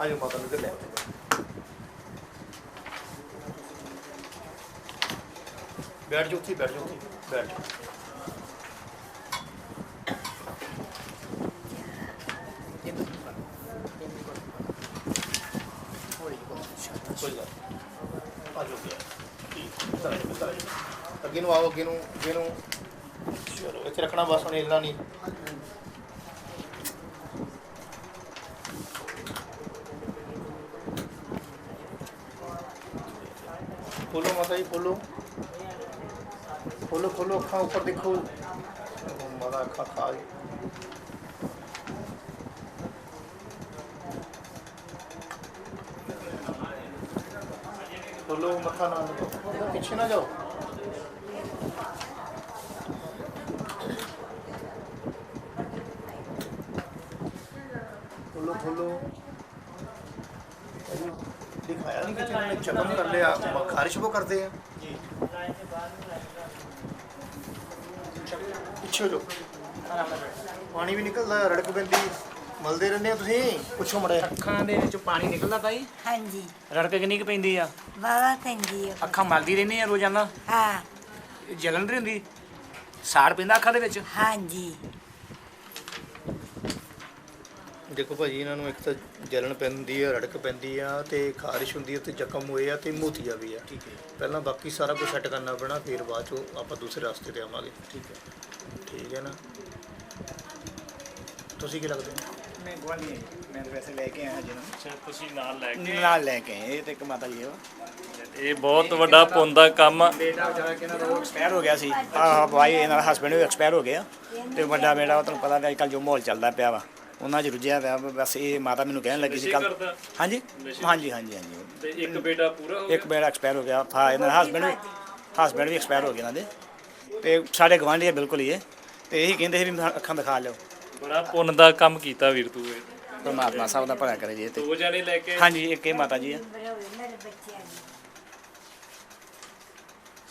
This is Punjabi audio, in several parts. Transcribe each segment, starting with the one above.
ਆਜੋ ਮਾਤਾ ਨੂੰ ਇੱਧਰ ਲੈ ਬੈਠ ਜਾ ਉੱਥੇ ਬੈਠ ਜਾ ਉੱਥੇ ਬੈਠ ਜਾਓ। ਅੱਗੇ। ਜਾਓ, ਜਾਓ। ਨੂੰ ਆਓ ਅੱਗੇ ਨੂੰ ਅੱਗੇ ਨੂੰ। ਚਲੋ ਇੱਥੇ ਰੱਖਣਾ ਬਸ ਹੁਣ ਹਿੱਲਣਾ ਨਹੀਂ। ਖੋਲੋ ਮਾਤਾ ਜੀ ਖੋਲੋ ਖੋਲੋ ਖੋਲੋ ਅੱਖਾਂ ਉੱਪਰ ਦੇਖੋ। ਮਾਤਾ ਅੱਖਾਂ ਖਾ ਗਈ। ਖੋਲੋ ਮੱਥਾ ਨਾ ਲਗਾਓ। ਪਿੱਛੇ ਨਾ ਜਾਓ ਖੋਲੋ ਖੋਲੋ ਅਜੀ ਦਿਖਾਇਆ ਨਹੀਂ ਕਿ ਇਹਨਾਂ ਨੇ ਜ਼ਖਮ ਕਰ ਖਾਰਿਸ਼ ਉਹ ਕਰਦੇ ਆ। ਪਿੱਛੇ ਜੋ ਪਾਣੀ ਵੀ ਨਿਕਲਦਾ ਰੜਕ ਪੈਂਦੀ। ਮਲਦੇ ਰਹਿੰਦੇ ਆ ਤੁਸੀਂ? ਪੁੱਛੋ ਮੜਿਆ ਅੱਖਾਂ ਦੇ ਵਿੱਚੋਂ ਪਾਣੀ ਨਿਕਲਦਾ ਤਾਈ। ਹਾਂਜੀ। ਰੜਕ ਕਿੰਨੀ ਕੁ ਪੈਂਦੀ ਆ? ਬਾਬਾ ਪੈਂਦੀ ਆ। ਅੱਖਾਂ ਮਲਦੀ ਰਹਿੰਦੀ ਆ ਰੋਜ਼ਾਨਾ? ਹਾਂ। ਜਲਨ ਨਹੀਂ ਹੁੰਦੀ? ਸਾੜ ਪੈਂਦਾ ਅੱਖਾਂ ਦੇ ਵਿੱਚ? ਹਾਂਜੀ। ਦੇਖੋ ਭਾਜੀ ਇਹਨਾਂ ਨੂੰ ਇੱਕ ਤਾਂ ਜਲਣ ਪੈਂਦੀ ਆ ਰੜਕ ਪੈਂਦੀ ਆ ਤੇ ਖਾਰਿਸ਼ ਹੁੰਦੀ ਆ ਤੇ ਜ਼ਖਮ ਹੋਏ ਆ ਤੇ ਮੋਤੀਆ ਵੀ ਆ। ਠੀਕ ਹੈ। ਪਹਿਲਾਂ ਬਾਕੀ ਸਾਰਾ ਕੁਝ ਸੈੱਟ ਕਰਨਾ ਪੈਣਾ ਫਿਰ ਬਾਅਦ ਚੋਂ ਆਪਾਂ ਦੂਸਰੇ ਰਸਤੇ ਤੇ ਆਵਾਂਗੇ। ਠੀਕ ਹੈ। ਠੀਕ ਹੈ ਨਾ? ਤੁਸੀਂ ਕੀ ਲੱਗਦੇ ਹੋ? ਮੈਂ ਗਵਾਂਢੀ ਮੈਂ ਤਾਂ ਵੈਸੇ ਲੈ ਕੇ ਆਇਆ ਜੀ ਅੱਛਾ ਤੁਸੀਂ ਨਾਲ ਲੈ ਕੇ ਨਾਲ ਲੈ ਕੇ ਆਏ ਇਹ ਤੇ ਇੱਕ ਮਾਤਾ ਜੀ ਆ ਇਹ ਬਹੁਤ ਵੱਡਾ ਪੁੰਨ ਦਾ ਕੰਮ ਆ। ਬੇਟਾ ਵਿਚਾਰਾ ਕਿਹਨਾਂ ਦਾ ਐਕਸਪਾਇਰ ਹੋ ਗਿਆ ਸੀ। ਆਹ ਭਾਈ ਇਹਨਾਂ ਦਾ ਹਸਬੰਡ ਵੀ ਐਕਸਪਾਇਰ ਹੋ ਗਿਆ ਤੇ ਵੱਡਾ ਬੇਟਾ ਉਹ ਤੁਹਾਨੂੰ ਪਤਾ ਅੱਜ ਕੱਲ੍ਹ ਜੋ ਮਾਹੌਲ ਚੱਲਦਾ ਪਿਆ ਵਾ। ਉਹਨਾਂ 'ਚ ਰੁੱਝਿਆ ਵਾ। ਬਸ ਇਹ ਮਾਤਾ ਮੈਨੂੰ ਕਹਿਣ ਲੱਗੀ ਸੀ ਕੱਲ ਕਰਦਾ? ਹਾਂਜੀ? ਹਾਂਜੀ ਹਾਂਜੀ ਹਾਂਜੀ। ਤੇ ਇੱਕ ਬੇਟਾ ਪੂਰਾ ਹੋ ਇੱਕ ਬੇਟਾ ਐਕਸਪਾਇਰ ਹੋ ਗਿਆ। ਹਾਂ ਇਹਨਾਂ ਦਾ ਹਸਬੰਡ ਵੀ ਹਸਬੰਡ ਵੀ ਐਕਸਪਾਇਰ ਹੋ ਗਏ ਇਹਨਾਂ ਦੇ। ਤੇ ਸਾਡੇ ਗਵਾਂਢੀ ਆ ਬਿਲਕੁਲ ਹੀ ਇਹ। ਤੇ ਇਹੀ ਕਹਿੰਦੇ ਸੀ ਵੀ ਅੱਖਾਂ ਦਿਖਾ ਲਿਓ। ਬੜਾ ਪੁੰਨ ਦਾ ਕੰਮ ਕੀਤਾ ਵੀਰ ਤੂੰ ਇਹ। ਪਰਮਾਤਮਾ ਸਭ ਦਾ ਭਲਾ ਕਰੇ ਜੀ ਇਹ ਤੇ। ਦੋ ਜਣੇ ਲੈ ਕੇ ਹਾਂਜੀ ਇੱਕ ਇਹ ਮਾਤਾ ਜੀ ਆ। ਮੇਰੇ ਬੱਚਿਆਂ ਦੀ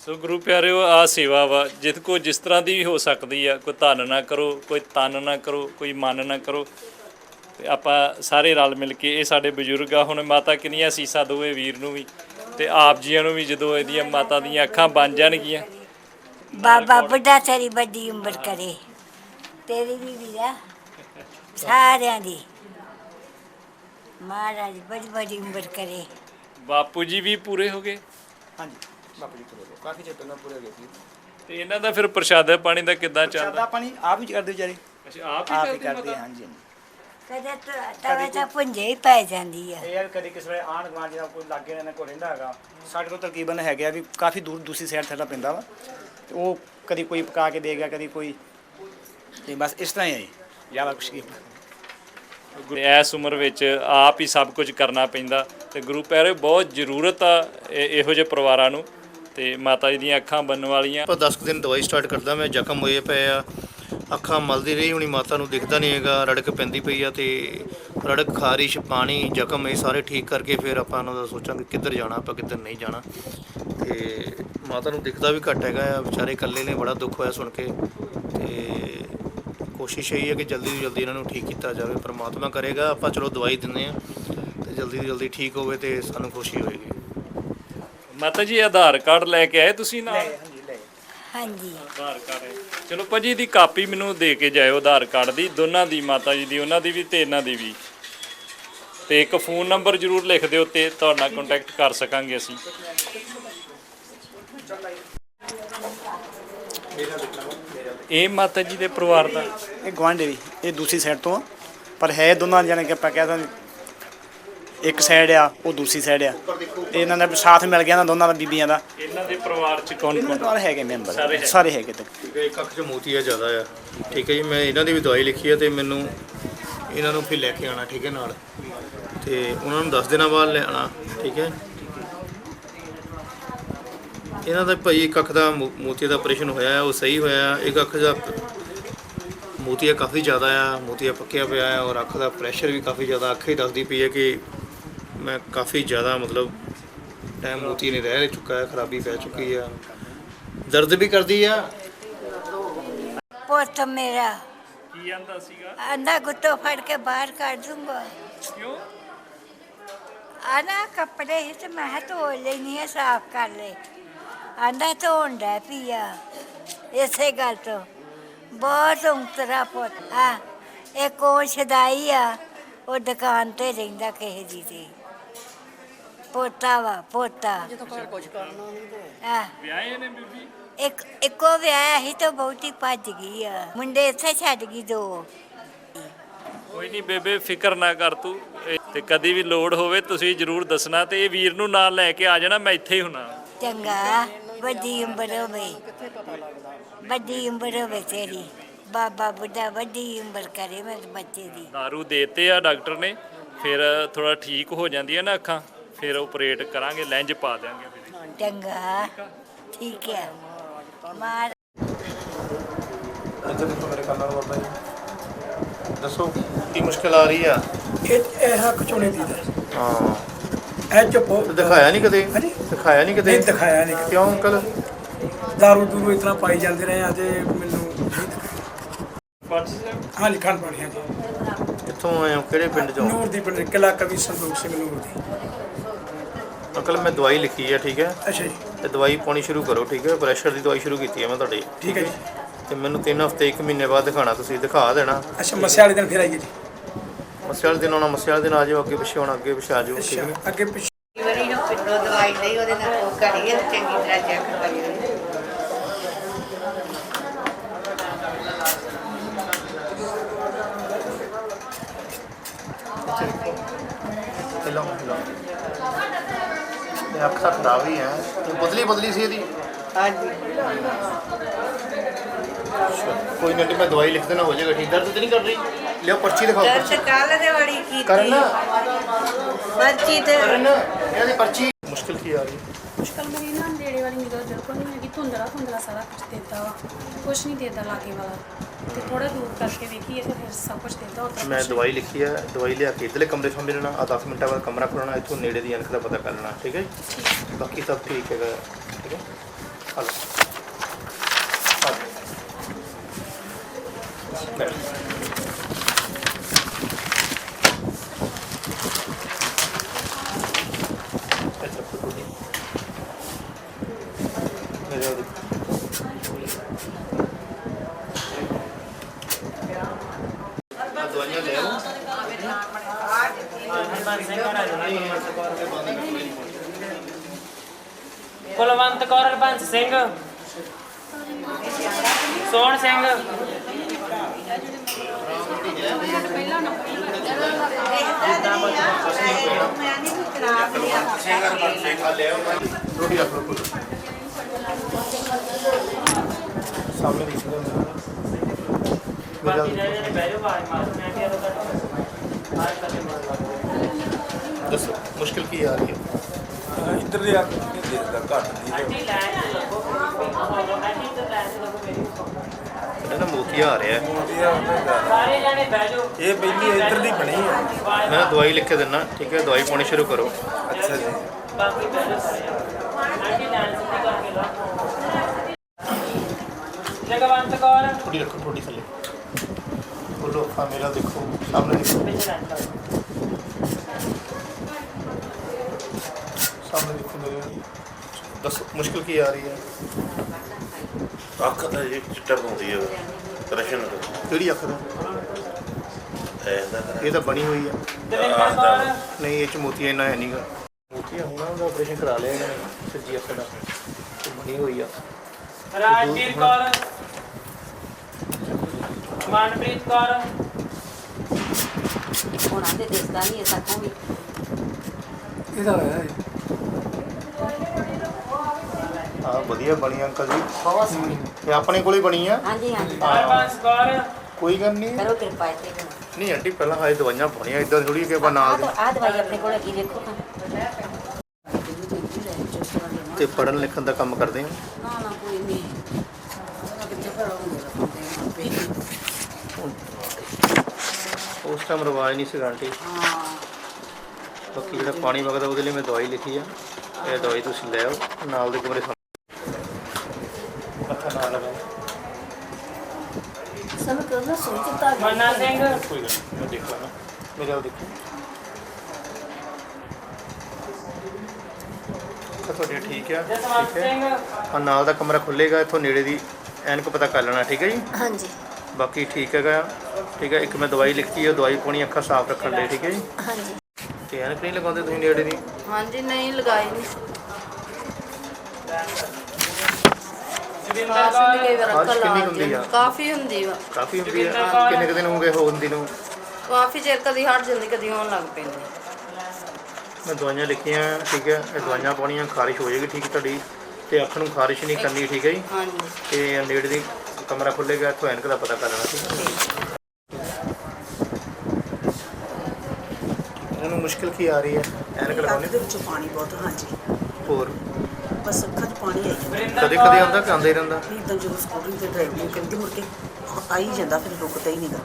ਸੋ ਗੁਰੂ ਪਿਆਰਿਓ ਆ ਸੇਵਾ ਵਾ ਜਿਤ ਕੋ ਜਿਸ ਤਰ੍ਹਾਂ ਦੀ ਵੀ ਹੋ ਸਕਦੀ ਆ ਕੋਈ ਧਨ ਨਾ ਕਰੋ ਕੋਈ ਤਨ ਨਾ ਕਰੋ ਕੋਈ ਮਨ ਨਾ ਕਰੋ। ਤੇ ਆਪਾਂ ਸਾਰੇ ਰਲ ਮਿਲ ਕੇ ਇਹ ਸਾਡੇ ਬਜ਼ੁਰਗ ਆ ਹੁਣ ਮਾਤਾ ਕਿੰਨੀਆਂ ਸੀਸਾਂ ਦੋਵੇਂ ਵੀਰ ਨੂੰ ਵੀ ਤੇ ਆਪ ਜੀਆਂ ਨੂੰ ਵੀ ਜਦੋਂ ਇਹਦੀਆਂ ਮਾਤਾ ਦੀਆਂ ਅੱਖਾਂ ਬਣ ਜਾਣਗੀਆਂ। ਬਾਬਾ ਬੁੱਢਾ ਤੇਰੀ ਵੱਡੀ ਉਮਰ ਕਰੇ। ਤੇਰੀ ਵੀ ਵੀਰਾ ਸਾਰਿਆਂ ਦੀ। ਮਹਾਰਾਜ ਬੜੀ ਬੜੀ ਉਮਰ ਕਰੇ। ਬਾਪੂ ਜੀ ਵੀ ਪੂਰੇ ਹੋ ਗਏ? ਹਾਂਜੀ ਬਾਪੂ ਜੀ ਪੂਰੇ ਹੋ ਗਏ। ਕਾਫੀ ਚਿਰ ਪਹਿਲਾਂ ਪੂਰੇ ਗਏ ਸੀ। ਤੇ ਇਹਨਾਂ ਦਾ ਫਿਰ ਪ੍ਰਸ਼ਾਦਾ ਪਾਣੀ ਦਾ ਕਿੱਦਾਂ ਚੱਲਦਾ? ਚੱਲਦਾ ਪਾਣੀ ਆਪ ਹੀ ਕਰਦੇ ਵਿਚਾਰੇ। ਅੱਛਾ ਆਪ ਆਪ ਹੀ ਕਰਦੇ? ਹਾਂਜੀ ਹਾਂਜੀ। ਕਦੇ ਤਵੇ ਤਾਂ ਪੁੰਜੇ ਹੀ ਪੈ ਜਾਂਦੀ ਆ। ਇਹ ਯਾਰ ਕਦੀ ਕਿਸੇ ਵੇਲੇ ਆਣ ਗਵਾਂਢ ਦਾ ਕੋਈ ਲਾਗੇ ਇਹਨਾਂ ਕੋਲ ਰਹਿੰਦਾ ਹੈਗਾ ਸਾਡੇ ਕੋਲ ਤਕਰੀਬਨ ਹੈਗੇ ਆ ਵੀ ਕਾਫੀ ਦੂਰ ਦੂਸਰੀ ਸਾਈਡ ਥੱਲੇ ਪੈਂਦਾ ਵਾ। ਤੇ ਉਹ ਕਦੀ ਕੋਈ ਪਕਾ ਕੇ ਦੇ ਗਿਆ ਕਦੀ ਕੋਈ। ਤੇ ਬਸ ਇਸ ਤਰ੍ਹਾਂ ਹੀ ਹੈ ਜੀ ਜ਼ਿਆਦਾ ਕੁਛ ਨਹੀਂ। ਗੁਰੂ ਇਸ ਉਮਰ ਵਿੱਚ ਆਪ ਹੀ ਸਭ ਕੁਝ ਕਰਨਾ ਪੈਂਦਾ। ਤੇ ਗੁਰੂ ਪਿਆਰੇ ਬਹੁਤ ਜ਼ਰੂਰਤ ਆ ਇਹ- ਇਹੋ ਜਿਹੇ ਪਰਿਵਾਰਾਂ ਨੂੰ। ਤੇ ਮਾਤਾ ਜੀ ਦੀਆਂ ਅੱਖਾਂ ਬਣਨ ਵਾਲੀਆਂ। ਆਪਾਂ 10 ਕੁ ਦਿਨ ਦਵਾਈ ਸਟਾਰਟ ਕਰਦਾ ਮੈਂ, ਜ਼ਖਮ ਹੋਏ ਪਏ ਆ। ਅੱਖਾਂ ਮਲਦੀ ਰਹੀ, ਹੁਣੀ ਮਾਤਾ ਨੂੰ ਦਿਖਦਾ ਨਹੀਂ ਹੈਗਾ, ਰੜਕ ਪੈਂਦੀ ਪਈ ਆ ਤੇ ਰੜਕ ਖਾਰਿਸ਼, ਪਾਣੀ, ਜ਼ਖਮ ਇਹ ਸਾਰੇ ਠੀਕ ਕਰਕੇ ਫਿਰ ਆਪਾਂ ਉਹਨਾਂ ਦਾ ਸੋਚਾਂਗੇ ਕਿੱਧਰ ਜਾਣਾ, ਆਪਾਂ ਕਿੱਧਰ ਨਹੀਂ ਜਾਣਾ। ਤੇ ਮਾਤਾ ਨੂੰ ਦਿਖਦਾ ਵੀ ਘੱਟ ਹੈਗਾ ਆ, ਵਿਚਾਰੇ ਇਕੱਲੇ ਨੇ, ਬੜਾ ਦੁੱਖ ਹੋਇਆ ਸੁਣ ਕੇ। ਤੇ ਕੋਸ਼ਿਸ਼ ਇਹੀ ਹੈ ਕਿ ਜਲਦੀ ਤੋਂ ਜਲਦੀ ਇਹਨਾਂ ਨੂੰ ਠੀਕ ਕੀਤਾ ਜਾਵੇ, ਪਰਮਾਤਮਾ ਕਰੇਗਾ, ਆਪਾਂ ਚਲੋ ਦਵਾਈ ਦਿੰਦੇ ਆ। ਤੇ ਜਲਦੀ ਤੋਂ ਜਲਦੀ ਠੀਕ ਹੋਵੇ ਤੇ ਸਾਨੂੰ ਖੁਸ਼ੀ ਹੋਏਗੀ। ਮਾਤਾ ਜੀ ਆਧਾਰ ਕਾਰਡ ਲੈ ਕੇ ਆਏ ਤੁਸੀਂ ਨਾਲ? ਹਾਂਜੀ ਲੈ। ਹਾਂਜੀ। ਆਧਾਰ ਕਾਰਡ ਚਲੋ ਭਾਜੀ ਦੀ ਕਾਪੀ ਮੈਨੂੰ ਦੇ ਕੇ ਜਾਇਓ ਆਧਾਰ ਕਾਰਡ ਦੀ ਦੋਨਾਂ ਦੀ ਮਾਤਾ ਜੀ ਦੀ ਉਹਨਾਂ ਦੀ ਵੀ ਤੇ ਇਹਨਾਂ ਦੀ ਵੀ। ਤੇ ਇੱਕ ਫੋਨ ਨੰਬਰ ਜ਼ਰੂਰ ਲਿਖ ਦਿਓ ਤੇ ਤੁਹਾਡੇ ਨਾਲ ਕੰਟੈਕਟ ਕਰ ਸਕਾਂਗੇ ਅਸੀਂ। ਇਹ ਮਾਤਾ ਜੀ ਦੇ ਪਰਿਵਾਰ ਦਾ? ਇਹ ਗਵਾਂਢੇ ਵੀ ਇਹ ਦੂਸਰੀ ਸਾਈਡ ਤੋਂ ਆ। ਪਰ ਹੈ ਦੋਨਾਂ ਜਾਣੇ ਕਿ ਆਪਾਂ ਕਹਿ ਸਕਦੇ ਇੱਕ ਸਾਈਡ ਆ ਉਹ ਦੂਸਰੀ ਸਾਈਡ ਆ। ਤੇ ਇਹਨਾਂ ਦਾ ਸਾਥ ਮਿਲ ਗਿਆ ਨਾ ਦੋਨਾਂ ਦਾ ਬੀਬੀਆਂ ਦਾ। ਇਹਨਾਂ ਦੇ ਪਰਿਵਾਰ ਚ ਕੌਣ ਕੌਣ? ਨਾਲ ਹੈਗੇ ਮੈਂਬਰ ਸਾਰੇ ਹੈਗੇ। ਸਾਰੇ ਹੈਗੇ ਤੇ। ਠੀਕ ਹੈ ਇੱਕ ਅੱਖ 'ਚ ਮੋਤੀਆ ਜ਼ਿਆਦਾ ਆ। ਠੀਕ ਹੈ ਜੀ ਮੈਂ ਇਹਨਾਂ ਦੀ ਵੀ ਦਵਾਈ ਲਿਖੀ ਹੈ ਤੇ ਮੈਨੂੰ ਇਹਨਾਂ ਨੂੰ ਫਿਰ ਲੈ ਕੇ ਆਣਾ ਠੀਕ ਹੈ ਨਾਲ। ਤੇ ਉਹਨਾਂ ਨੂੰ 10 ਦਿਨਾਂ ਬਾਅਦ ਲੈ ਆਣਾ ਠੀਕ ਹੈ। ਇਹਨਾਂ ਦਾ ਭਾਈ ਇੱਕ ਅੱਖ ਦਾ ਮੋ- ਮੋਤੀਆ ਦਾ ਆਪਰੇਸ਼ਨ ਹੋਇਆ ਹੈ ਉਹ ਸਹੀ ਹੋਇਆ ਹੈ। ਇੱਕ ਅੱਖ ਦਾ ਮੋਤੀਆ ਕਾਫੀ ਜ਼ਿਆਦਾ ਆ ਮੋਤੀਆ ਪੱਕਿਆ ਪਿਆ ਹੈ ਔਰ ਅੱਖ ਦਾ ਪ੍ਰੈਸ਼ਰ ਵੀ ਕਾਫੀ ਜ਼ਿਆਦਾ ਅੱਖ ਹੀ ਦੱਸਦੀ ਪਈ ਹੈ ਕਿ ਮੈਂ ਕਾਫੀ ਜ਼ਿਆਦਾ ਮਤਲਬ ਟਾਈਮ ਮੋਤੀ ਨਹੀਂ ਰਹਿ ਚੁੱਕਾ ਹੈ ਖਰਾਬੀ ਪੈ ਚੁੱਕੀ ਆ। ਦਰਦ ਵੀ ਕਰਦੀ ਆ। ਪੁੱਤ ਮੇਰਾ। ਕੀ ਆਂਦਾ ਸੀਗਾ? ਆਂਦਾ ਗੁੱਤੋਂ ਫੜ ਕੇ ਬਾਹਰ ਕੱਢ ਦੂੰਗਾ। ਕਿਉਂ? ਆਨਾ ਕੱਪੜੇ ਸੀ ਤੇ ਮੈਂ ਧੋ ਲੈਣੀ ਆ ਸਾਫ਼ ਕਰ ਲੈ। ਆਂਦਾ ਧੋਣ ਡੈ ਪੀਆ ਇਸੇ ਗੱਲ ਤੋਂ। ਬਹੁਤ ਉਂਤਰਾ ਪੁੱਤ। ਆ ਇੱਕ ਉਹ ਛਦਾਈ ਆ ਉਹ ਦੁਕਾਨ ਤੇ ਰਹਿੰਦਾ ਕਿਸੇ ਦੀ ਤੇ। ਪੋਤਾ ਵਾ ਪੋਤਾ। ਆ। ਵਿਆਹੇ ਨੇ ਬੀਬੀ। ਇੱਕ ਇੱਕੋ ਵਿਆਹ ਸੀ ਤੇ ਬਹੁਤੀ ਭੱਜ ਗਈ ਆ। ਮੁੰਡੇ ਇੱਥੇ ਛੱਡ ਗਈ ਦੋ। ਕੋਈ ਨਹੀਂ ਬੇਬੇ ਫਿਕਰ ਨਾ ਕਰ ਤੂੰ। ਤੇ ਕਦੀ ਵੀ ਲੋੜ ਹੋਵੇ ਤੁਸੀਂ ਜਰੂਰ ਦੱਸਣਾ ਤੇ ਇਹ ਵੀਰ ਨੂੰ ਨਾਲ ਲੈ ਕੇ ਆ ਜਾਣਾ ਮੈਂ ਇੱਥੇ ਹੀ ਹੁਣਾ। ਚੰਗਾ। ਵੱਡੀ ਉਮਰ ਹੋਵੇ। ਵੱਡੀ ਉਮਰ ਹੋਵੇ ਤੇਰੀ। ਬਾਬਾ ਬੁੱਢਾ ਵੱਡੀ ਉਮਰ ਕਰੇ ਮੇਰੇ ਬੱਚੇ ਦੀ। ਦਾਰੂ ਦੇਤੇ ਆ ਡਾਕਟਰ ਨੇ ਫਿਰ ਥੋੜਾ ਠੀਕ ਹੋ ਜਾਂਦੀ ਹੈ ਨਾ ਅੱਖਾਂ। ਫਿਰ ਆਪਰੇਟ ਕਰਾਂਗੇ ਲੈਂਜ ਪਾ ਦਿਆਂਗੇ ਫਿਰ। ਚੰਗਾ। ਠੀਕ ਹੈ। ਮਾਰ। ਇੱਧਰ ਦੇਖੋ ਮੇਰੇ ਕੰਨਾਂ ਨੂੰ ਜੀ। ਦੱਸੋ ਕੀ ਮੁਸ਼ਕਲ ਆ ਰਹੀ ਆ? ਇਹ ਇਹ ਹੱਕ ਚੋਣੇ ਦੀ ਦਾ ਹਾਂ। ਇਹ ਚੁੱਪ ਤੇ ਦਿਖਾਇਆ ਨਹੀਂ ਕਦੇ? ਹਾਂਜੀ? ਦਿਖਾਇਆ ਨਹੀਂ ਕਿਤੇ ਨਹੀਂ ਦਿਖਾਇਆ ਨਹੀਂ ਕਿਉਂ ਅੰਕਲ? ਦਾਰੂ ਦੂਰੂ ਇਤਨਾ ਪਾਈ ਜਾਂਦੇ ਰਹੇ ਆ ਤੇ ਮੈਨੂੰ ਪਰਚੀ ਹਾਂ ਲਿਖਣ ਪੜਿਆ ਜੀ। ਕਿੱਥੋਂ ਆਏ ਹੋ? ਕਿਹੜੇ ਪਿੰਡ ਚੋਂ? ਨੂਰ ਦੀ ਪਿੰਡ ਕਿਲਾ ਕਵੀ ਸੰਤੋਖ ਸਿੰਘ ਨੂਰ ਦੀ। ਅੰਕਲ ਮੈਂ ਦਵਾਈ ਲਿਖੀ ਹੈ ਠੀਕ ਹੈ? ਅੱਛਾ ਜੀ। ਤੇ ਦਵਾਈ ਪਾਉਣੀ ਸ਼ੁਰੂ ਕਰੋ ਠੀਕ ਹੈ? ਪ੍ਰੈਸ਼ਰ ਦੀ ਦਵਾਈ ਸ਼ੁਰੂ ਕੀਤੀ ਹੈ ਮੈਂ ਤੁਹਾਡੀ। ਠੀਕ ਹੈ ਜੀ। ਤੇ ਮੈਨੂੰ 3 ਹਫ਼ਤੇ 1 ਮਹੀਨੇ ਬਾਅਦ ਦਿਖਾਣਾ ਤੁਸੀਂ ਦਿਖਾ ਦੇਣਾ। ਅੱਛਾ ਮੱਸੇ ਵਾਲੇ ਦਿਨ ਫਿਰ ਆਈਏ ਜੀ। ਮੱਸੇ ਵਾਲੇ ਦਿਨ ਆਉਣਾ ਮੱਸੇ ਵਾਲੇ ਦਿਨ ਆ ਜਾਓ ਅੱਗੇ ਪਿੱਛੇ ਹੋਣਾ ਅੱਗੇ ਪਿੱਛੇ ਆ ਜਾਓ ਠੀਕ ਅੱਛਾ ਹੈ ਅੱਗੇ ਪਿੱਛੇ ਵਾਰੀ ਨੂੰ ਪਿੰਡੋਂ ਦਵਾਈ ਲਈ ਉਹਦੇ ਨਾਲ ਉਹ ਕਰੀਏ ਤੇ ਚੰਗੀ ਤਰ੍ਹਾਂ ਚੈੱਕ ਕਰੀਏ। ਇਹ ਅੱਖ ਤਾਂ ਖਰਾਬ ਹੀ ਤੇ ਬਦਲੀ ਬਦਲੀ ਸੀ ਇਹਦੀ? ਹਾਂਜੀ। ਕੋਈ ਨਹੀਂ ਮੈਂ ਦਵਾਈ ਲਿਖ ਦੇਣਾ ਹੋ ਜਾਏਗਾ ਠੀਕ। ਦਰਦ ਤੇ ਨਹੀਂ ਕਰ ਰਹੀ? ਲਿਓ ਪਰਚੀ ਦਿਖਾਓ ਦਰਦ ਪਰਚੀ। ਕੱਲ ਦੇ ਵਾਲੀ ਕੀਤੀ। ਕਰਨ? ਪਰਚੀ ਤੇ ਕਰਨ? ਇਹਨਾਂ ਦੀ ਪਰਚੀ। ਮੁਸ਼ਕਿਲ ਕੀ ਆ ਰਹੀ? ਮੁਸ਼ਕਲ ਮੇਰੀ ਨਾ ਨੇੜੇ ਵਾਲੀ ਨਿਗਾਹ ਬਿਲਕੁਲ ਨਹੀਂ ਹੈਗੀ ਧੁੰਦਲਾ ਧੁੰਦਲਾ ਸਾਰਾ ਕੁਝ ਦਿੰਦਾ ਵਾ। ਕੁਝ ਨਹੀਂ ਦਿੰਦਾ ਲਾਗੇ ਵਾਲਾ। ਤੇ ਥੋੜਾ ਦੂਰ ਕਰਕੇ ਵੇਖੀਏ ਤੇ ਫਿਰ ਸਭ ਕੁਝ ਦਿੰਦਾ ਹੁੰਦਾ ਮੈਂ ਦਵਾਈ ਲਿਖੀ ਹੈ ਦਵਾਈ ਲਿਆ ਕੇ ਇਧਰਲੇ ਕਮਰੇ 'ਚੋਂ ਮਿਲਣਾ ਆ 10 ਮਿੰਟਾਂ ਬਾਅਦ ਕਮਰਾ ਖੋਲਣਾ ਇੱਥੋਂ ਨੇੜੇ ਦੀ ਅਣਖ ਦਾ ਪਤਾ ਕਰ ਲੈਣਾ ਠੀਕ ਹੈ ਜੀ? ਬਾਕੀ ਸਭ ਠੀਕ ਹੈਗਾ ਠੀਕ ਹੈ? ਆ ਲਓ। ਆ ਲਓ। ਬੈਠੋ। ਇੱਥੇ ਰੱਖੋ ਤੁਸੀਂ। ਮੇਰੇ ਵੱਲ ਦੇਖੋ। ਆਹ ਦਵਾਈਆਂ ਲੈ ਆਓ ਕੁਲਵੰਤ ਕੌਰ ਹਰਬੰਸ ਸਿੰਘ ਸੋਹਣ ਸਿੰਘ ਮੈਂ ਨਹੀਂ ਕੋਈ ਖਰਾਬ ਲਿਆ ਰੋਟੀ ਰੱਖ ਲਓ ਕੋਲ ਸਾਹਮਣੇ ਦੇਖ ਲਓ ਮੇਰਾ ਬਾਕੀ ਜਿਹੜੇ ਜਿਹੜੇ ਬਹਿ ਜਾਓ ਆਵਾਜ਼ ਮਾਰ ਮੈਂ ਕਿਹਾ ਤਾਂ ਆਜ ਕੱਲੇ ਮਾਰ ਲਾ ਦੱਸੋ ਮੁਸ਼ਕਿਲ ਕੀ ਆ ਰਹੀ ਹੈ ਇੱਧਰ ਦੇ ਆ ਕੇ ਦੇਖਦਾ ਘੱਟ ਦੀ ਤੇ ਆਂਟੀ ਲਾਈਨ ਤੇ ਲੱਗੋ ਆਂਟੀ ਤੇ ਲਾਈਨ ਤੇ ਲੱਗੋ ਮੇਰੀ ਇਹ ਨਾ ਮੋਤੀਆ ਆ ਰਿਹਾ। ਹੈ ਵਧੀਆ ਹੁੰਦਾ ਸਾਰੇ ਜਣੇ ਬਹਿ ਜਾਓ। ਇਹ ਪਹਿਲੀ ਇੱਧਰ ਦੀ ਬਣੀ ਆ। ਮੈਂ ਦਵਾਈ ਲਿਖ ਕੇ ਦਿੰਨਾ ਠੀਕ ਹੈ? ਦਵਾਈ ਪਾਉਣੀ ਸ਼ੁਰੂ ਕਰੋ। ਅੱਛਾ ਜੀ। ਜਗਵੰਤ ਕੌਰ। ਥੋੜੀ ਰੱਖੋ ਥੋੜੀ ਥੱਲੇ। ਬੋਲੋ ਅੱਖਾਂ ਮੇਰਾ ਦੇਖੋ ਸਾਹਮਣੇ ਦੇਖੋ। ਪਿੱਛੇ ਲਾਈਨ ਲਾ ਸਾਹਮਣੇ ਦੇਖੋ ਮੇਰੇ ਦੱਸੋ ਮੁਸ਼ਕਿਲ ਕੀ ਆ ਰਹੀ ਹੈ? ਅੱਖ ਤਾਂ ਇਹ ਚਿੱਟਾ ਹੁੰਦੀ ਹੈ ਰਸ਼ਨ ਕਿਹੜੀ ਅੱਖ ਦਾ ਇਹ ਤਾਂ ਬਣੀ ਹੋਈ ਆ। ਨਹੀਂ ਇਹ ਚ ਮੋਤੀਆ ਇੰਨਾ ਹੈ ਨਹੀਂਗਾ ਮੋਤੀਆ ਹੋਣਾ ਉਹਦਾ ਆਪਰੇਸ਼ਨ ਕਰਾ ਲਿਆ ਇਹਨਾਂ। ਨੇ ਸੱਜੀ ਅੱਖ ਦਾ। ਬਣੀ ਹੋਈ ਆ। ਰਾਜਵੀਰ ਕੌਰ। ਮਨਪ੍ਰੀਤ ਕੌਰ। ਉਹਨਾਂ ਦੇ ਦਿਸਦਾ ਨਹੀਂ ਇਹ ਸਾਥੋਂ ਵੀ ਇਹਦਾ ਹੋਇਆ ਹੈ ਹਾਂ ਵਧੀਆ ਬਣੀ ਅੰਕਲ ਜੀ। ਇਹ ਆਪਣੇ ਕੋਲੇ ਬਣੀ ਆ? ਹਾਂਜੀ ਹਾਂਜੀ। ਹਰਬੰਸ ਕੌਰ। ਕੋਈ ਗੱਲ ਨਹੀਂ ਕਰੋ ਕਿਰਪਾ ਇੱਥੇ ਨਹੀਂ ਆਂਟੀ ਪਹਿਲਾਂ ਹਾਏ ਦਵਾਈਆਂ ਪਾਉਣੀਆਂ ਇਦਾਂ ਥੋੜੀ ਕਿ ਆਪਾਂ ਨਾਲ ਤਾਂ- ਆਹ ਦਵਾਈ ਆਪਣੇ ਕੋਲ ਹੈਗੀ ਦੇਖੋ ਤਾਂ। ਤੇ ਪੜਨ ਲਿਖਣ ਦਾ ਕੰਮ ਕਰਦੇ ਆ ਨਾ ਨਾ ਕੋਈ ਨਹੀਂ ਕਿੱਥੇ ਉਸ ਟਾਈਮ ਰਿਵਾਜ ਨਹੀਂ ਸੀ ਆਂਟੀ। ਹਾਂ। ਬਾਕੀ ਜਿਹੜਾ ਪਾਣੀ ਵਗਦਾ ਉਹਦੇ ਲਈ ਮੈਂ ਦਵਾਈ ਲਿਖੀ ਆ। ਇਹ ਦਵਾਈ ਤੁਸੀਂ ਲੈ ਆਓ ਨਾਲ ਦੇ ਕਮਰੇ ਸਾਹਮਣੇ ਅੱਖਾਂ ਨਾਲ ਲਗਾਓ ਸਭ ਨਾ ਸੋਈ ਚਿੰਤਾ ਮੰਨਾ ਸਿੰਘ। ਕੋਈ ਗੱਲ ਨਹੀਂ ਮੈਂ ਦੇਖ ਲਾਂਗਾ। ਮੇਰੇ ਵੱਲ ਦੇਖੋ। ਅੱਖਾਂ ਤੁਹਾਡੀਆਂ ਠੀਕ ਆ? ਜਸਵੰਤ ਠੀਕ ਹੈ। ਸਿੰਘ। ਆ ਨਾਲ ਦਾ ਕਮਰਾ ਖੁੱਲੇਗਾ ਇੱਥੋਂ ਨੇੜੇ ਦੀ ਐਨਕ ਪਤਾ ਕਰ ਲੈਣਾ ਠੀਕ ਹੈ ਜੀ? ਹਾਂਜੀ। ਬਾਕੀ ਠੀਕ ਹੈਗਾ। ਠੀਕ ਹੈ ਇੱਕ ਮੈਂ ਦਵਾਈ ਲਿਖਤੀ ਹੈ ਦਵਾਈ ਪਾਉਣੀ ਅੱਖਾਂ ਸਾਫ਼ ਰੱਖਣ ਲਈ ਠੀਕ ਹੈ ਜੀ? ਹਾਂਜੀ। ਤੇ ਐਨਕ ਨਹੀਂ ਲਗਾਉਂਦੇ ਤੁਸੀਂ ਨੇੜੇ ਦੀ? ਹਾਂਜੀ ਨਹੀਂ ਲਗਾਈ ਨਹੀਂ। ਜੋਗਿੰਦਰ ਖਾਸ ਕੌਰ ਕਈ ਵਾਰ ਖਾਰਿਸ਼ ਕਿੰਨੀ ਲਾ ਹੁੰਦੀ ਆ? ਕਾਫੀ ਹੁੰਦੀ ਵਾ ਕਾਫੀ ਹੁੰਦੀ ਹੈ ਜੋਗਿੰਦਰ ਕੌਰ। ਕਿੰਨੇ ਕੁ ਦਿਨ ਹੋ ਗਏ ਹੋਣ ਦੀ ਨੂੰ? ਕਾਫੀ ਚਿਰ ਕਦੀ ਹਟ ਜਾਂਦੀ ਕਦੀ ਹੋਣ ਲੱਗ ਪੈਂਦੀ। ਮੈਂ ਦਵਾਈਆਂ ਲਿਖੀਆਂ ਠੀਕ ਹੈ ਇਹ ਦਵਾਈਆਂ ਪਾਉਣੀਆਂ ਖਾਰਿਸ਼ ਹੋ ਜਾਏਗੀ ਠੀਕ ਤੁਹਾਡੀ। ਤੇ ਅੱਖ ਨੂੰ ਖਾਰਿਸ਼ ਨਹੀਂ ਕਰਨੀ ਠੀਕ ਹੈ ਜੀ? ਹਾਂਜੀ। ਤੇ ਨੇੜੇ ਦੀ ਕਮਰਾ ਖੁੱਲੇਗਾ ਇੱਥੋਂ ਐਨਕ ਦਾ ਪਤਾ ਕਰ ਲੈਣਾ ਠੀਕ ਹੈ ਇਹਨਾਂ ਨੂੰ ਮੁਸ਼ਕਿਲ ਕੀ ਆ ਰਹੀ ਹੈ? ਐਨਕ ਲਗਾਉਣੀ। ਦੇ ਵਿੱਚੋਂ ਪਾਣੀ ਬਹੁਤ ਹਾਂਜੀ। ਹੋਰ? ਬਸ ਅੱਖਾਂ 'ਚ ਪਾਣੀ ਆਈ ਜਾਂਦਾ। ਕਦੇ ਕਦੇ ਆਉਂਦਾ ਕਿ ਆਉਂਦਾ ਹੀ ਰਹਿੰਦਾ। ਇਦਾਂ ਜਦੋਂ ਸਕੂਟਰੀ ਤੇ ਡਰਾਈਵਿੰਗ ਕਰਦੇ ਮੁੜ ਕੇ ਆਈ ਜਾਂਦਾ ਫਿਰ ਰੁਕਦਾ ਹੀ ਨਹੀਂਗਾ।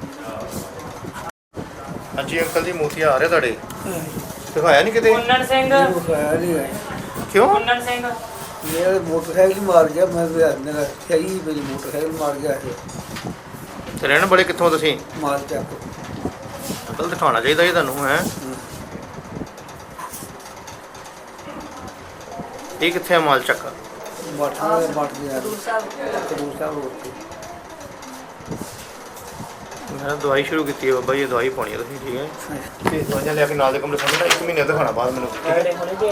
ਹਾਂਜੀ ਅੰਕਲ ਜੀ ਮੋਤੀਆ ਆ ਰਿਹਾ ਤੁਹਾਡੇ? ਦਿਖਾਇਆ ਨਹੀਂ ਕਿਤੇ? ਕੁੰਨਣ ਸਿੰਘ। ਖਾਇਆ ਨਹੀਂ ਹੈ। ਕਿਉਂ? ਕੁੰਨਣ ਸਿੰਘ। ਮੇਰਾ ਮੋਟਰਸਾਈਕਲ ਮਾਰ ਗਿਆ ਮੈਂ ਵੀ ਮੇਰਾ ਸਹੀ ਮੇਰੀ ਮੋਟਰਸਾਈਕਲ ਮਾਰ ਗਿਆ ਇਹ। ਤੇ ਰਹਿਣ ਬੜੇ ਕਿੱਥੋਂ ਤੁਸੀਂ? ਮਾਰ ਚੱਕ। ਅੰਕਲ ਦਿਖਾਉਣਾ ਚਾਹੀਦਾ ਇਹ ਤੁਹਾਨੂੰ ਹੈ। ਇਹ ਕਿੱਥੇ ਆ ਮਾਲ ਚੱਕਾ ਮਾਠਾ ਮਾਠ ਗਿਆ ਕਬੂਰ ਸਾਹਿਬ ਰੋਡ ਤੇ ਮੈਂ ਦਵਾਈ ਸ਼ੁਰੂ ਕੀਤੀ ਹੈ ਬਾਬਾ ਜੀ ਇਹ ਦਵਾਈ ਪਾਉਣੀ ਹੈ ਤੁਸੀਂ ਠੀਕ ਹੈ ਤੇ ਦਵਾਈਆਂ ਲਿਆ ਕੇ ਨਾਲ ਦੇ ਕਮਰੇ ਸਾਹਮਣੇ ਇੱਕ ਮਹੀਨੇ ਦਿਖਾਣਾ ਬਾਅਦ ਮੈਨੂੰ ਠੀਕ ਹੈ?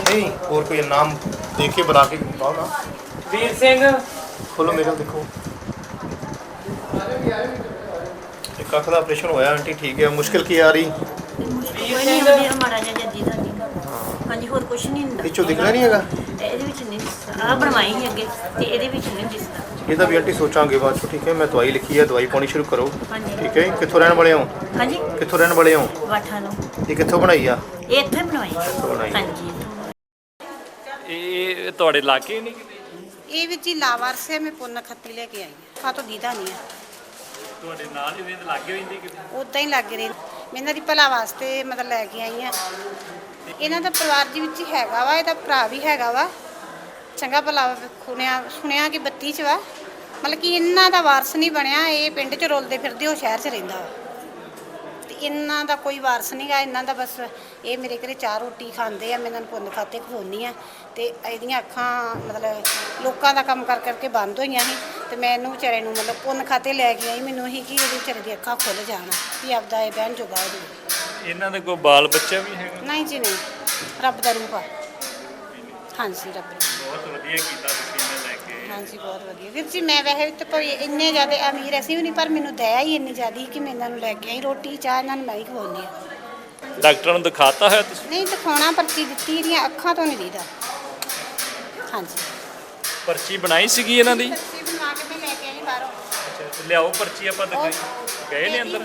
ਨਹੀਂ ਹੋਰ ਕੋਈ ਨਾਮ ਦੇਖ ਕੇ ਬੁਲਾ ਕੇ ਪਾਓ ਨਾ ਵੀਰ ਸਿੰਘ ਖੋਲੋ ਮੇਰੇ ਨਾਲ ਦੇਖੋ ਇੱਕ ਅੱਖ ਦਾ ਆਪਰੇਸ਼ਨ ਹੋਇਆ ਆਂਟੀ ਠੀਕ ਹੈ ਮੁਸ਼ਕਿਲ ਕੀ ਆ ਰਹੀ ਵੀਰ ਸਿੰਘ ਮਾੜਾ ਜਿਹਾ ਜੱਜੀ ਦਾ ਹਾਂਜੀ ਹੋਰ ਕੁਝ ਨਹੀਂ ਹੁੰਦਾ ਵਿੱਚੋਂ ਦਿਖਦਾ ਨਹੀਂ ਹੈਗਾ ਇਹਦੇ ਵਿੱਚ ਨਹੀਂ ਆ ਬਣਵਾਈ ਸੀ ਅੱਗੇ ਤੇ ਇਹਦੇ ਵਿੱਚ ਨਹੀਂ ਦਿਸਦਾ। ਇਹਦਾ ਵੀ ਆਂਟੀ ਸੋਚਾਂਗੇ ਬਾਅਦ ਚ ਠੀਕ ਹੈ? ਮੈਂ ਦਵਾਈ ਲਿਖੀ ਹੈ ਦਵਾਈ ਪਾਉਣੀ ਸ਼ੁਰੂ ਕਰੋ। ਹਾਂਜੀ। ਠੀਕ ਹੈ ਕਿੱਥੋਂ ਰਹਿਣ ਵਾਲੇ ਹੋ? ਹਾਂਜੀ। ਕਿੱਥੋਂ ਰਹਿਣ ਵਾਲੇ ਹੋ? ਵਾਠਾ ਨੂੰ ਇਹ ਕਿੱਥੋਂ ਬਣਾਈ ਆ? ਇਹ ਇੱਥੇ ਬਣਵਾਈ। ਬਣਾਈ। ਹਾਂਜੀ। ਇਹ ਤੁਹਾਡੇ ਇਲਾਕੇ ਨਹੀਂ? ਕਿਤੇ ਇਹ ਵਿੱਚ ਹੀ ਲਾਵਾਰਸ ਹੈ ਮੈਂ ਪੁੰਨ ਖੱਤੀ ਲੈ ਕੇ ਆਈ ਹਾਂ। ਖਾ ਤੋਂ ਦੀਦਾ ਨਹੀਂ ਹੈ ਤੁਹਾਡੇ ਨਾਲ ਹੀ ਲਾਗੇ ਰਹਿੰਦੀ ਕਿਤੇ? ਉਦਾਂ ਹੀ ਲੱਗ ਰਹੀ ਮੈਂ ਇਹਨਾਂ ਦੀ ਭਲਾ ਵਾਸਤੇ ਮਤਲਬ ਲੈ ਕੇ ਆਈ ਹਾਂ। ਇਹਨਾਂ ਦਾ ਪਰਿਵਾਰ ਦੇ ਵਿੱਚ ਹੀ ਹੈਗਾ ਵਾ ਇਹਦਾ ਭਰਾ ਵੀ ਹੈਗਾ ਵਾ। ਚੰਗਾ ਭਲਾ ਸੁਣਿਆ ਸੁਣਿਆ ਕਿ 32 ਚ ਵਾ। ਮਤਲਬ ਕਿ ਇਹਨਾਂ ਦਾ ਵਾਰਸ ਨਹੀਂ ਬਣਿਆ ਇਹ ਪਿੰਡ ਚ ਰੋਲਦੇ ਫਿਰਦੇ ਉਹ ਸ਼ਹਿਰ ਚ ਰਹਿੰਦਾ ਵਾ। ਤੇ ਇਹਨਾਂ ਦਾ ਕੋਈ ਵਾਰਸ ਨਹੀਂਗਾ ਇਹਨਾਂ ਦਾ ਬਸ ਇਹ ਮੇਰੇ ਘਰੇ ਚਾਰ ਰੋਟੀ ਖਾਂਦੇ ਆ ਮੈਂ ਇਹਨਾਂ ਨੂੰ ਪੁੰਨ ਖਾਤੇ ਖਵਾਉਂਦੀ ਆ। ਤੇ ਇਹਦੀਆਂ ਅੱਖਾਂ ਮਤਲਬ ਲੋਕਾਂ ਦਾ ਕੰਮ ਕਰ ਕਰਕੇ ਬੰਦ ਹੋਈਆਂ ਸੀ। ਤੇ ਮੈਂ ਇਹਨੂੰ ਵਿਚਾਰੇ ਨੂੰ ਮਤਲਬ ਪੁੰਨ ਖਾਤੇ ਲੈ ਕੇ ਆਈ। ਮੈਨੂੰ ਹੀ ਕਿ ਇਹਦੇ ਵਿਚਾਰੇ ਦੀ ਅੱਖਾਂ ਖੁੱਲ ਜਾਣ ਵੀ ਆਪਦਾ ਇਹ ਬਹਿਣ ਜੋਗਾ ਹੋ ਜਾਵੇ ਇਹਨਾਂ ਦੇ ਕੋਈ ਬਾਲ ਬੱਚਾ ਵੀ ਹੈਗਾ? ਨਹੀਂ ਜੀ ਨਹੀਂ। ਰੱਬ ਦਾ ਰੂਪ ਆ। ਹਾਂਜੀ ਰੱਬ ਦਾ ਬਹੁਤ ਵਧੀਆ ਕੀਤਾ ਤੁਸੀਂ ਇਹਨਾਂ ਲੈ ਕੇ। ਹਾਂਜੀ ਬਹੁਤ ਵਧੀਆ। ਵੀਰ ਜੀ ਮੈਂ ਵੈਸੇ ਤਾਂ ਕੋਈ ਇੰਨੇ ਜ਼ਿਆਦਾ ਅਮੀਰ ਅਸੀਂ ਵੀ ਨਹੀਂ ਪਰ ਮੈਨੂੰ ਦਇਆ ਹੀ ਇੰਨੀ ਜ਼ਿਆਦੀ ਕਿ ਮੈਂ ਇਹਨਾਂ ਨੂੰ ਲੈ ਕੇ ਆਈ। ਰੋਟੀ ਚਾਹ ਇਹਨਾਂ ਨੂੰ ਮੈਂ ਹੀ ਖਵਾਉਂਦੀ ਆ ਡਾਕਟਰ ਨੂੰ ਦਿਖਾਤਾ ਹੋਇਆ ਤੁਸੀਂ? ਨਹੀਂ ਦਿਖਾਉਣਾ ਪਰਚੀ ਦਿੱਤੀ ਇਹਦੀਆਂ ਅੱਖਾਂ ਤੋਂ ਨਹੀਂ ਦੀਦਾ। ਹਾਂਜੀ। ਪਰਚੀ ਬਣਾਈ ਸੀਗੀ ਇਹਨਾਂ ਦੀ? ਪਰਚੀ ਬਣਾ ਕੇ ਮੈਂ ਲੈ ਕੇ ਆਈ ਬਾਹਰੋਂ। ਅੱਛਾ ਤੇ ਲਿਆਓ ਪਰਚੀ ਆਪਾਂ ਦਿਖਾਈ। ਗਏ ਨੇ ਅੰਦਰ?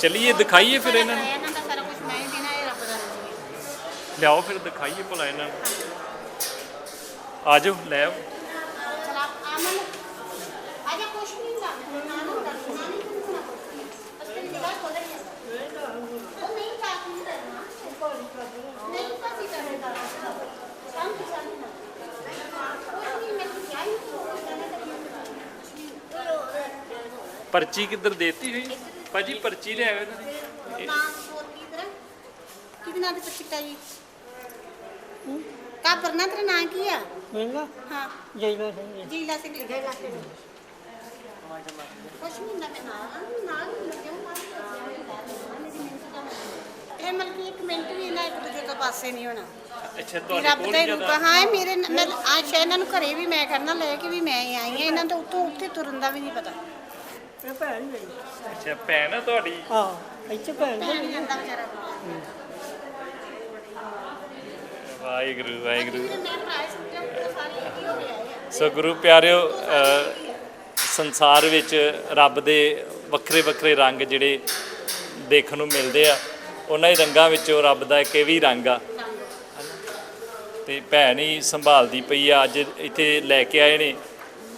ਚਲਿਏ ਦਿਖਾਈਏ ਫਿਰ ਇਹਨਾਂ ਨੂੰ। ਇਹਨਾਂ ਦਾ ਸਾਰਾ ਕੁਝ ਮੈਂ ਹੀ ਦੇਣਾ ਇਹ ਰੱਬ ਦਾ ਰਜ਼ਕ ਲਿਆਓ ਫਿਰ ਦਿਖਾਈਏ ਭਲਾ ਇਹਨਾਂ ਨੂੰ। ਆਜੋ ਲੈ ਆਓ ਚਲ ਆਪ ਆਮਨ ਆਜਾ ਕੁਝ ਨਹੀਂ ਹੁੰਦਾ ਨਾ ਨਾ ਹੁੰਦਾ ਨਾ ਨਹੀਂ ਹੁੰਦਾ ਅਸਲੀ ਨਿਗਾਹ ਖੋਲ ਰਹੀ ਹੈ ਉਹ ਨਹੀਂ ਕਾਕ ਨਹੀਂ ਕਰਨਾ ਨਹੀਂ ਪਤੀ ਕਰੇਗਾ ਸ਼ਾਂਤੀ ਸ਼ਾਂਤੀ ਨਾਲ ਕੁਝ ਨਹੀਂ ਮੈਂ ਕਿਹਾ ਹੀ ਪਰਚੀ ਕਿੱਧਰ ਦੇਤੀ ਹੋਈ ਭਾਜੀ ਪਰਚੀ ਲੈ ਆਓ ਇਹਨਾਂ ਦੀ ਨਾਮ ਹੋਰ ਕੀ ਤੇਰਾ ਕਿਹਦੇ ਨਾਂ ਤੇ ਪਰਚੀ ਕਟਾਈ ਕਾ ਪਰਨਾ ਤੇਰਾ ਨਾਂ ਕੀ ਆ? ਮੇਰਾ ਹਾਂ। ਜੈਲਾ ਸਿੰਘ ਜੀਲਾ ਸਿੰਘ ਲਿਖਿਆ ਲਾ ਕੁਛ ਨਹੀਂ ਹੁੰਦਾ ਮੈਂ ਨਾਲ ਨਾਲ ਹੀ ਲੱਗਿਆ ਇਹ ਮਤਲਬ ਕਿ ਇੱਕ ਮਿੰਟ ਵੀ ਨਾ ਇੱਕ ਦੂਜੇ ਤੋਂ ਪਾਸੇ ਨਹੀਂ ਹੋਣਾ। ਅੱਛਾ ਕਿ ਤੁਹਾਡੇ ਰੱਬ ਕੋਲ ਦਾ ਹੀ ਹੀ ਰੂਪ ਆ। ਜ਼ਿਆਦਾ ਹਾਂ ਇਹ ਮੇਰੇ ਨਾਲ- ਮੈਂ ਆਸ਼ਾ ਇਹਨਾਂ ਨੂੰ ਘਰੇ ਵੀ ਮੈਂ ਕਰਨਾ ਲੈ ਕੇ ਵੀ ਮੈਂ ਹੀ ਆਈ ਹਾਂ। ਇਹਨਾਂ ਤੋਂ ਉੱਤੋਂ ਉੱਥੇ ਤੁਰਨ ਦਾ ਵੀ ਨਹੀਂ ਪਤਾ। ਇਹ ਭੈਣ ਮੇਰੀ। ਅੱਛਾ ਭੈਣ ਆ ਤੁਹਾਡੀ? ਹਾਂ ਇੱਥੇ ਭੈਣ ਭੈਣ ਜਾਂਦਾ ਵਿਚਾਰਾ। ਵਾਹਿਗੁਰੂ ਵਾਹਿਗੁਰੂ। ਸੋ ਗੁਰੂ ਪਿਆਰਿਓ ਸੰਸਾਰ ਵਿੱਚ ਰੱਬ ਦੇ ਵੱਖਰੇ ਵੱਖਰੇ ਰੰਗ ਜਿਹੜੇ ਦੇਖਣ ਨੂੰ ਮਿਲਦੇ ਆ ਉਹਨਾਂ ਹੀ ਰੰਗਾਂ ਵਿੱਚੋਂ ਰੱਬ ਦਾ ਇੱਕ ਇਹ ਵੀ ਰੰਗ ਆ। ਤੇ ਭੈਣ ਹੀ ਸੰਭਾਲਦੀ ਪਈ ਆ ਅੱਜ ਇੱਥੇ ਲੈ ਕੇ ਆਏ ਨੇ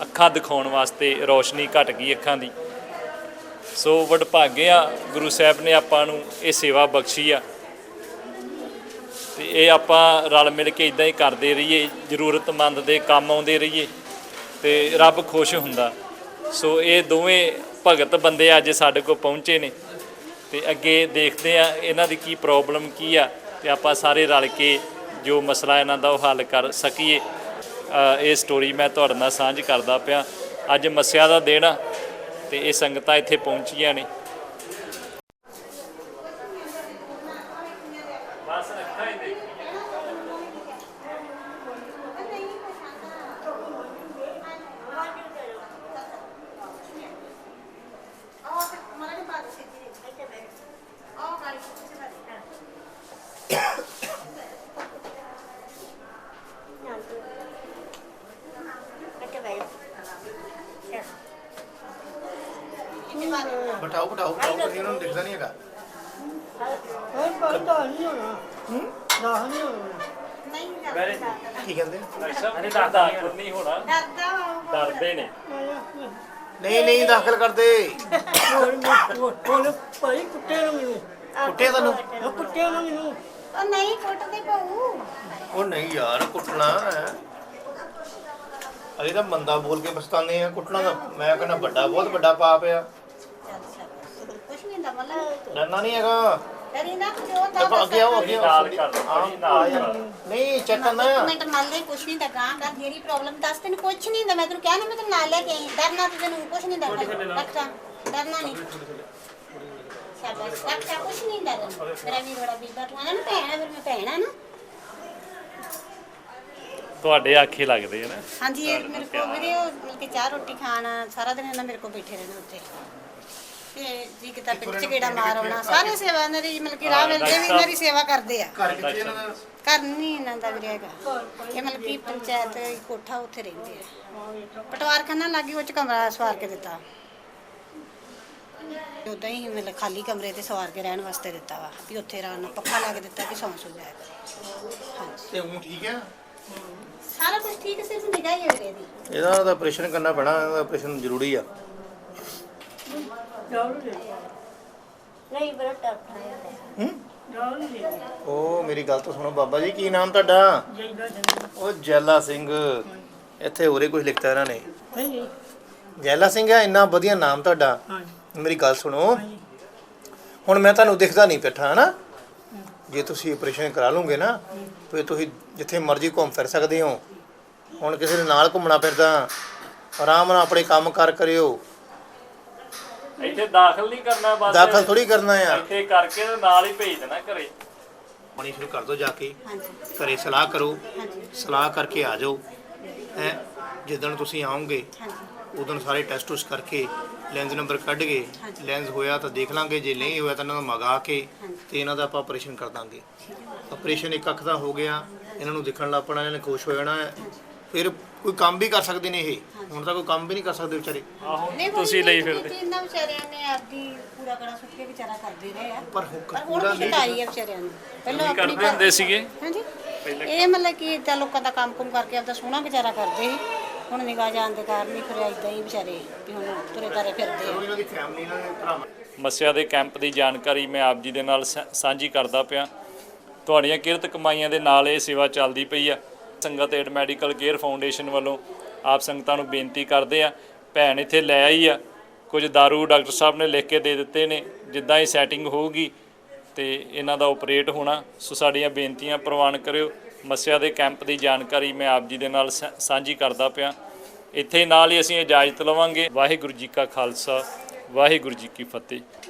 ਅੱਖਾਂ ਦਿਖਾਉਣ ਵਾਸਤੇ ਰੋਸ਼ਨੀ ਘਟ ਗਈ ਅੱਖਾਂ ਦੀ। ਸੋ ਵਡਭਾਗੇ ਆ ਗੁਰੂ ਸਾਹਿਬ ਨੇ ਆਪਾਂ ਨੂੰ ਇਹ ਸੇਵਾ ਬਖਸ਼ੀ ਆ। ਤੇ ਇਹ ਆਪਾਂ ਰਲ ਮਿਲ ਕੇ ਇਦਾਂ ਹੀ ਕਰਦੇ ਰਹੀਏ, ਜ਼ਰੂਰਤਮੰਦ ਦੇ ਕੰਮ ਆਉਂਦੇ ਰਹੀਏ ਤੇ ਰੱਬ ਖੁਸ਼ ਹੁੰਦਾ। ਸੋ ਇਹ ਦੋਵੇਂ ਭਗਤ ਬੰਦੇ ਅੱਜ ਸਾਡੇ ਕੋਲ ਪਹੁੰਚੇ ਨੇ ਤੇ ਅੱਗੇ ਦੇਖਦੇ ਆ ਇਹਨਾਂ ਦੀ ਕੀ ਪ੍ਰੋਬਲਮ ਕੀ ਆ ਤੇ ਆਪਾਂ ਸਾਰੇ ਰਲ ਕੇ ਜੋ ਮਸਲਾ ਇਹਨਾਂ ਦਾ ਉਹ ਹੱਲ ਕਰ ਸਕੀਏ। ਇਹ ਸਟੋਰੀ ਮੈਂ ਤੁਹਾਡੇ ਨਾਲ ਸਾਂਝ ਕਰਦਾ ਪਿਆ। ਅੱਜ ਮੱਸਿਆ ਦਾ ਦਿਨ ਆ ਤੇ ਇਹ ਸੰਗਤਾਂ ਇੱਥੇ ਪਹੁੰਚੀਆਂ ਨੇ ਬਸ ਅੱਖਾਂ ਹੀ ਦੇਖ ਬਿਠਾਓ ਬਿਠਾਓ ਬਿਠਾਓ ਤੁਸੀਂ ਇਹਨਾਂ ਨੂੰ ਦਿਖਦਾ ਨਹੀਂ ਹੈਗਾ ਕੀ ਕਹਿੰਦੇ ਨਹੀਂ ਹੋਣਾ। ਡਰਦੇ ਨੇ। ਨਹੀਂ ਨਹੀਂ ਦਾਖਲ ਕਰਦੇ। ਭਾਈ ਕੁੱਤੇ ਨੂੰ ਮੈਨੂੰ। ਕੁੱਟਿਆ ਤੁਹਾਨੂੰ? ਕੁੱਤੇ ਨੂੰ ਮੈਨੂੰ। ਉਹ ਨਹੀਂ ਕੁੱਟਦੇ ਪਊ ਉਹ ਨਹੀਂ ਯਾਰ ਕੁੱਟਣਾ ਹੈ। ਅਰੇ ਤਾਂ ਮੰਦਾ ਬੋਲ ਕੇ ਪਛਤਾਉਂਦੇ ਆ ਕੁੱਟਣਾ ਤਾਂ ਮੈਂ ਕਹਿੰਦਾ ਵੱਡਾ ਬਹੁਤ ਵੱਡਾ ਪਾਪ ਆ। ਕੁਛ ਨਹੀਂ ਹੁੰਦਾ ਮਤਲਬ ਡਰਨਾ ਨਹੀਂ ਹੈਗਾ। ਡਰੀ ਨਾ ਜੋ ਤੇ ਆਪਾਂ ਅੱਗੇ ਆਓ ਅੱਗੇ ਆਓ। ਨਾਲ ਕਰ ਲਓ, ਹਾਂ, ਭਾਜੀ, ਨਾਲ ਆ ਯਾਰ। ਨਹੀਂ ਚੈੱਕ ਕਰਨਾ ਆ ਮਿੰਟ ਮੰਨ ਲੈ ਕੁਛ ਨਹੀਂ ਤਾਂ ਗਾਂ ਕਰ ਜਿਹੜੀ ਪ੍ਰੋਬਲਮ ਦੱਸ ਤੈਨੂੰ ਕੁਛ ਨਹੀਂ ਹੁੰਦਾ ਮੈਂ ਤੈਨੂੰ ਕਿਹਾ ਨਾ ਮੈਂ ਤੈਨੂੰ ਨਾਲ ਲੈ ਕੇ ਆਈ। ਡਰਨਾ ਤੇ ਤੈਨੂੰ ਕੁਛ ਨਹੀਂ ਡਰਨਾ ਰੱਖਾ ਡਰਨਾ ਨਹੀਂ। ਸ਼ਾਬਾਸ਼। ਰੱਖਾ ਕੁਛ ਨਹੀਂ ਡਰਨਾ ਮੇਰਾ ਵੀਰ ਬੜਾ ਬੀਬਾ ਤੂੰ ਆਣਾ ਨਾ ਭੈਣ ਆ ਫਿਰ ਮੈਂ ਭੈਣ ਆ ਨਾ। ਤੁਹਾਡੇ ਆਖੇ ਲੱਗਦੇ ਆ ਨਾ। ਹਾਂਜੀ ਇਹ ਮੇਰੇ ਕੋਲ ਵੀਰੇ ਉਹ ਮਿਲ ਕੇ ਚਾਹ ਰੋਟੀ ਖਾਣ ਸਾਰਾ ਦਿਨ ਇਹਨਾਂ ਮੇਰੇ ਕੋਲ ਬੈਠੇ ਰਹਿਣਾ ਉੱਥੇ। ਤੇ ਜੀ ਕਿਤਾ ਪਿੰਡ ਚ ਗੇੜਾ ਮਾਰ ਆਉਣਾ ਸਾਰੇ ਸੇਵਾ ਇਹਨਾਂ ਦੀ ਮਿਲ ਕੇ ਰਾਹ ਮਿਲਦੇ ਵੀ ਇਹਨਾਂ ਦੀ ਸੇਵਾ ਕਰਦੇ ਆ। ਘਰ ਕਿੱਥੇ ਇਹਨਾਂ ਦਾ? ਘਰ ਨਹੀਂ ਇਹਨਾਂ ਦਾ ਵੀਰੇ ਹੈਗਾ। ਇਹ ਮਤਲਬ ਕਿ ਪੰਚਾਇਤ ਹੀ ਕੋਠਾ ਉੱਥੇ ਰਹਿੰਦੇ ਆ। ਪਟਵਾਰਖਾਨਾ ਲਾਗੇ ਉਹ ਚ ਕਮਰਾ ਸਵਾਰ ਕੇ ਦਿੱਤਾ। ਉਦਾਂ ਹੀ ਮਤਲਬ ਖਾਲੀ ਕਮਰੇ ਤੇ ਸਵਾਰ ਕੇ ਰਹਿਣ ਵਾਸਤੇ ਦਿੱਤਾ ਵਾ ਵੀ ਉੱਥੇ ਆਰਾਮ ਨਾਲ ਪੱਖਾ ਲਾ ਕੇ ਦਿੱਤਾ ਕਿ ਸੌਂ ਸੌ ਜਾਇਆ ਕਰੇ। ਹਾਂਜੀ। ਤੇ ਉਹ ਠੀਕ ਹੈ ਸਾਰਾ ਕੁਝ ਠੀਕ ਹੈ, ਸਿਰਫ ਨਿਗਾਹ ਹੀ ਹੈ ਵੀਰੇ ਦੀ ਇਹਦਾ ਤਾਂ ਆਪਰੇਸ਼ਨ ਕਰਨਾ ਪੈਣਾ ਇਹਦਾ ਆਪਰੇਸ਼ਨ ਜ਼ਰੂਰੀ ਆ। ਨਹੀਂ ਬੜਾ ਟੱਪ ਹੂੰ? ਉਹ ਮੇਰੀ ਗੱਲ ਤਾਂ ਸੁਣੋ ਬਾਬਾ ਜੀ ਕੀ ਨਾਮ ਤੁਹਾਡਾ? ਉਹ ਜੈਲਾ ਸਿੰਘ। ਇੱਥੇ ਹੋਰੇ ਕੁਝ ਲਿਖਤਾ ਇਹਨਾਂ ਨੇ। ਜੈਲਾ ਸਿੰਘ ਹੈ ਇੰਨਾ ਵਧੀਆ ਨਾਮ ਤੁਹਾਡਾ। ਮੇਰੀ ਗੱਲ ਸੁਣੋ। ਹੁਣ ਮੈਂ ਤੁਹਾਨੂੰ ਦਿਖਦਾ ਨਹੀਂ ਪਿੱਠਾ ਹਨਾ? ਜੇ ਤੁਸੀਂ ਆਪਰੇਸ਼ਨ ਕਰਾ ਲਓਗੇ ਨਾ ਤੇ ਤੁਸੀਂ ਜਿੱਥੇ ਮਰਜ਼ੀ ਘੁੰਮ ਫਿਰ ਸਕਦੇ ਹੋ। ਹੁਣ ਕਿਸੇ ਦੇ ਨਾਲ ਘੁੰਮਣਾ ਫਿਰਦਾ ਆਰਾਮ ਨਾਲ ਆਪਣੇ ਕੰਮ ਕਾਰ ਕਰਿਓ। ਇੱਥੇ ਦਾਖਲ ਨਹੀਂ ਕਰਨਾ ਬਸ। ਦਾਖਲ ਥੋੜੀ ਕਰਨਾ ਆ ਇੱਥੇ ਕਰਕੇ ਤੇ ਨਾਲ ਹੀ ਭੇਜ ਦੇਣਾ ਘਰੇ। ਪਾਣੀ ਸ਼ੁਰੂ ਕਰ ਦੋ ਜਾ ਕੇ। ਹਾਂਜੀ। ਘਰੇ ਸਲਾਹ ਕਰੋ। ਹਾਂਜੀ। ਸਲਾਹ ਕਰਕੇ ਆ ਜਾਓ। ਹੈ? ਜਿੱਦਣ ਤੁਸੀਂ ਆਓਗੇ ਹਾਂਜੀ। ਉਦੋਂ ਸਾਰੇ ਟੈਸਟ ਟੁਸਟ ਕਰਕੇ ਲੈਂਸ ਨੰਬਰ ਕੱਢ ਕੇ। ਲੈਂਸ ਹੋਇਆ ਤਾਂ ਦੇਖ ਲਾਂਗੇ। ਜੇ ਨਹੀਂ ਹੋਇਆ ਤਾਂ ਇਹਨਾਂ ਨੂੰ ਮੰਗਾ ਕੇ। ਤੇ ਇਹਨਾਂ ਦਾ ਆਪਾਂ ਆਪਰੇਸ਼ਨ ਕਰ ਦਾਂਗੇ। ਆਪਰੇਸ਼ਨ ਇੱਕ ਅੱਖ ਦਾ ਹੋ ਗਿਆ। ਇਹਨਾਂ ਨੂੰ ਦਿਖਣ ਲੱਗ ਪਣਾ ਇਹਨਾਂ ਨੇ ਖੁਸ਼ ਹੋ ਜਾਣਾ। ਹੈ। ਫਿਰ ਕੋਈ ਕੰਮ ਵੀ ਕਰ ਸਕਦੇ ਨੇ ਇਹ। ਹੁਣ ਤਾਂ ਕੋਈ ਕੰਮ ਵੀ ਨਹੀਂ ਕਰ ਸਕਦੇ ਵਿਚਾਰੇ। ਆਹੋ ਤੁਸੀਂ ਲਈ ਫਿਰਦੇ। ਇਹਨਾਂ ਵਿਚਾਰਿਆਂ ਨੇ ਆਪਦੀ ਪੂਰਾ ਕੜਾ ਸੁੱਟ ਕੇ ਵਿਚਾਰਾ ਕਰਦੇ ਰਹੇ ਆ। ਪਰ ਹੁਣ ਸ਼ਿਕਾਰੀ ਆ ਵਿਚਾਰਿਆਂ ਨੂੰ। ਪਹਿਲਾਂ ਆਪਣੀ ਕਰਦੇ ਹੁੰਦੇ ਸੀਗੇ? ਹਾਂਜੀ। ਇਹ ਮਤਲਬ ਕਿ ਏਦਾਂ ਲੋਕਾਂ ਦਾ ਕੰਮ ਕੁਮ ਕਰਕੇ ਆਪਦਾ ਸੋਹਣਾ ਗੁਜ਼ਾਰਾ ਕਰਦੇ ਸੀ। ਹੁਣ ਨਿਗਾਹ ਜਾਣ ਦੇ ਕਾਰਨ ਹੀ ਫਿਰ ਏਦਾਂ ਹੀ ਵਿਚਾਰੇ ਵੀ ਹੁਣ ਤੁਰੇ ਤਾਰੇ ਫਿਰਦੇ ਆ। ਇਹਨਾਂ ਦੀ ਫੈਮਿਲੀ ਨਾਲ ਭਰਾਵਾਂ। ਮੱਸਿਆ ਦੇ ਕੈਂਪ ਦੀ ਜਾਣਕਾਰੀ ਮੈਂ ਆਪ ਜੀ ਦੇ ਨਾਲ ਸਾਂਝੀ ਕਰਦਾ ਪਿਆ। ਤੁਹਾਡੀਆਂ ਕਿਰਤ ਕਮਾਈਆਂ ਦੇ ਨਾਲ ਇਹ ਸੇਵਾ ਚੱਲਦੀ ਪਈ ਆ। ਸੰਗਤ ਏਡ ਮੈਡੀਕਲ ਕੇਅਰ ਫਾਊਂਡੇਸ਼ਨ ਵੱਲੋਂ ਆਪ ਸੰਗਤਾਂ ਨੂੰ ਬੇਨਤੀ ਕਰਦੇ ਆ, ਭੈਣ ਇੱਥੇ ਲੈ ਆਈ ਆ, ਕੁਝ दारू ਡਾਕਟਰ ਸਾਹਿਬ ਨੇ ਲਿਖ ਕੇ ਦੇ ਦਿੱਤੇ ਨੇ, ਜਿੱਦਾਂ ਹੀ ਸੈਟਿੰਗ ਹੋਊਗੀ ਤੇ ਇਹਨਾਂ ਦਾ ਆਪਰੇਟ ਹੋਣਾ, ਸੋ ਸਾਡੀਆਂ ਬੇਨਤੀਆਂ ਪ੍ਰਵਾਨ ਕਰਿਓ। ਮੱਸਿਆ ਦੇ ਕੈਂਪ ਦੀ ਜਾਣਕਾਰੀ ਮੈਂ ਆਪ ਜੀ ਦੇ ਨਾਲ ਸਾ- ਸਾਂਝੀ ਕਰਦਾ ਪਿਆ। ਇੱਥੇ ਨਾਲ ਹੀ ਅਸੀਂ ਇਜਾਜ਼ਤ ਲਵਾਂਗੇ। ਵਾਹਿਗੁਰੂ ਜੀ ਕਾ ਖਾਲਸਾ, ਵਾਹਿਗੁਰੂ ਜੀ ਕੀ ਫਤਿਹ।